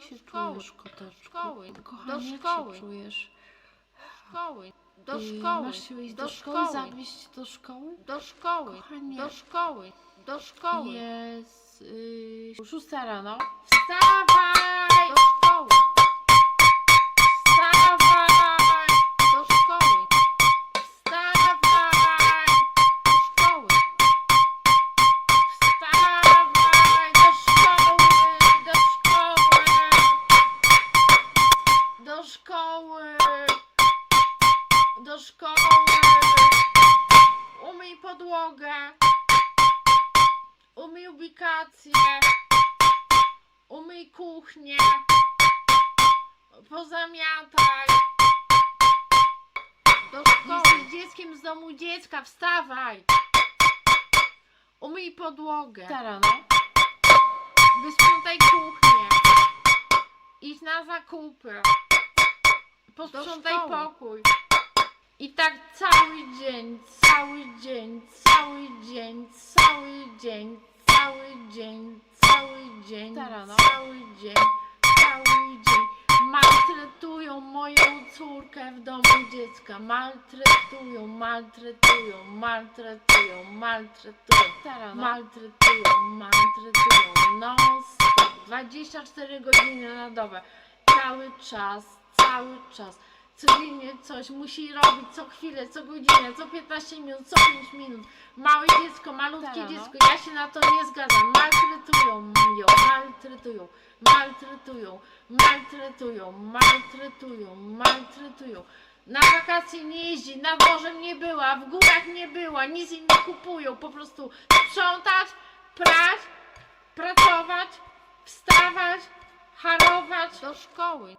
Jak się szkoły. czujesz, koteczku? Szkoły. Kochanie, Do jak szkoły. się czujesz? szkoły, do szkoły, Masz się iść do, do szkoły, szkoły. zawieźć do szkoły? do szkoły, Kochanie. do szkoły, do szkoły, Jest yy, szósta rano. Wstawaj! Szkoły! Umyj podłogę! Umyj ubikację! Umyj kuchnię! Pozamiataj! do szkoły, Jesteś dzieckiem z domu dziecka, wstawaj! Umyj podłogę. Rano. Wysprzątaj kuchnię. Idź na zakupy. Posprzątaj pokój. I tak cały dzień, cały dzień, cały dzień, cały dzień, cały dzień, cały dzień, cały dzień, cały dzień. Maltretują moją córkę w domu dziecka. Maltretują, maltretują, maltretują, maltretują. Maltretują, maltretują. Non stop. 24 godziny na dobę. Cały czas, cały czas. Codziennie coś musi robić, co chwilę, co godzinę, co 15 minut, co 5 minut. Małe dziecko, malutkie dziecko, ja się na to nie zgadzam. Maltretują ją, maltretują, maltretują, maltretują, maltretują, maltretują. Na wakacje nie jeździ, nad morzem nie była, w górach nie była, nic im nie kupują, po prostu sprzątać, prać, pracować, wstawać, harować. do szkoły,